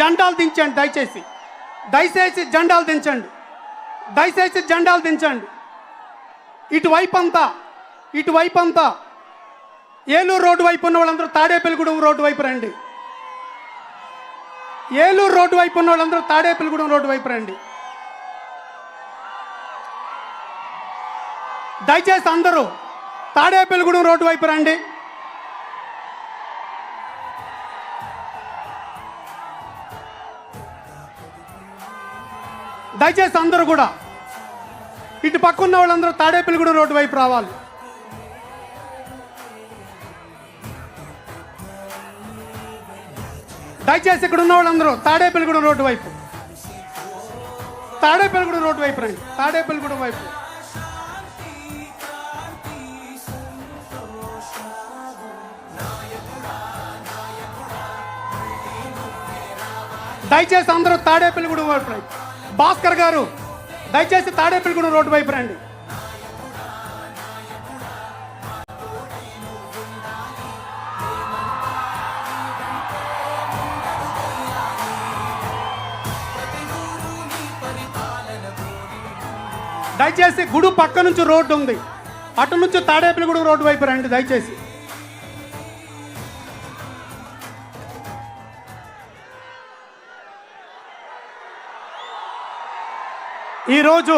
జెండాలు దించండి దయచేసి. దయచేసి జెండాలు దించండి. దయచేసి జెండాలు దించండి. ఇటువైపు అంతా ఇటువైపు అంతా ఏలూరు రోడ్డు వైపు ఉన్న వాళ్ళందరూ తాడేపల్లిగూడెం రోడ్డు వైపు రండి. ఏలూరు రోడ్డు వైపు ఉన్న వాళ్ళందరూ తాడేపల్లిగూడెం రోడ్డు వైపు రండి. దయచేసి అందరూ తాడేపల్లిగూడెం రోడ్డు వైపు రండి. దయచేసి అందరూ కూడా ఇటు పక్కన్న వాళ్ళందరూ వాళ్ళందరూ కూడా రోడ్డు వైపు రావాలి. దయచేసి ఇక్కడ ఉన్న వాళ్ళందరూ కూడా రోడ్డు వైపు. తాడేపల్లిగూడెం రోడ్డు వైపు రండి. తాడేపల్లిగూడెం వైపు. దయచేసి అందరూ తాడేపల్లిగూడెం వైపు రండి. భాస్కర్ గారు దయచేసి తాడేపల్లిగూడెం రోడ్డు వైపు రండి. దయచేసి గుడి పక్క నుంచి రోడ్డు ఉంది. అటు నుంచి తాడేపల్లిగూడెం రోడ్డు వైపు రండి దయచేసి. ఈరోజు